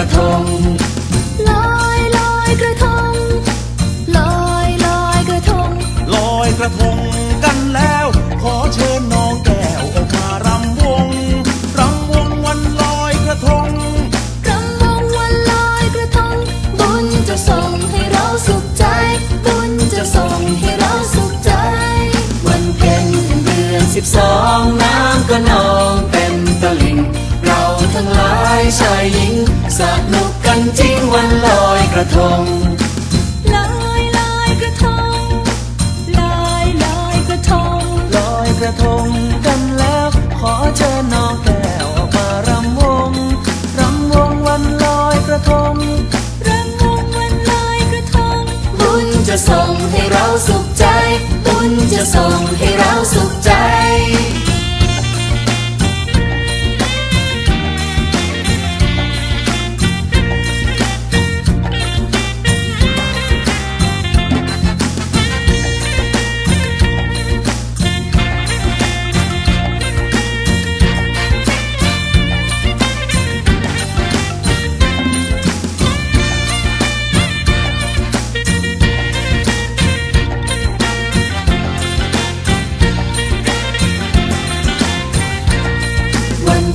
ระทงลอยลอยกระทงลอยลอยกระทงลอยกระทงกันแล้ว ขอเชิญน้องแก้วออกมารำวงรำวงวันลอยกระทงรำวงวันลอยกระทง บุญจะส่งให้เราสุขใจ บุญจะส่งให้เราสุขใจ วันเพ็ญเดือนสิบสองน้ำก็นองเต็มตลิ่งเราทั้งหลายชายหญิง สนุกกันจริงวันลอยกระทงลอยลอยกระทงลอยลอยกระทงลอยกระทงกันแล้วขอเชิญน้องแก้วออกมารำวงรำวงวันลอยกระทงรำวงวันลอยกระทงบุญจะส่งให้เราสุขใจบุญจะส่งให้เราสุข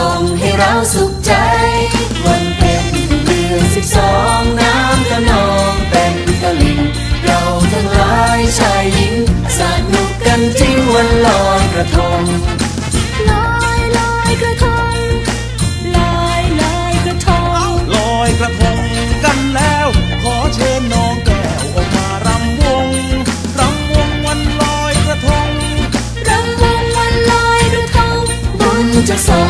ส่งให้เราสุขใจ วันเพ็ญเดือนสิบสองน้ำก็นองเต็มตลิ่งเราทั้งหลายชายหญิงสนุกกันจริงวันลอยกระทงลอยลอยกระทงลอยลอยกระทงลอยกระทงกันแล้ว ขอเชิญน้องแก้วออกมารำวงรำวงวันลอยกระทงรำวงวันลอยกระทงบุญจะส่ง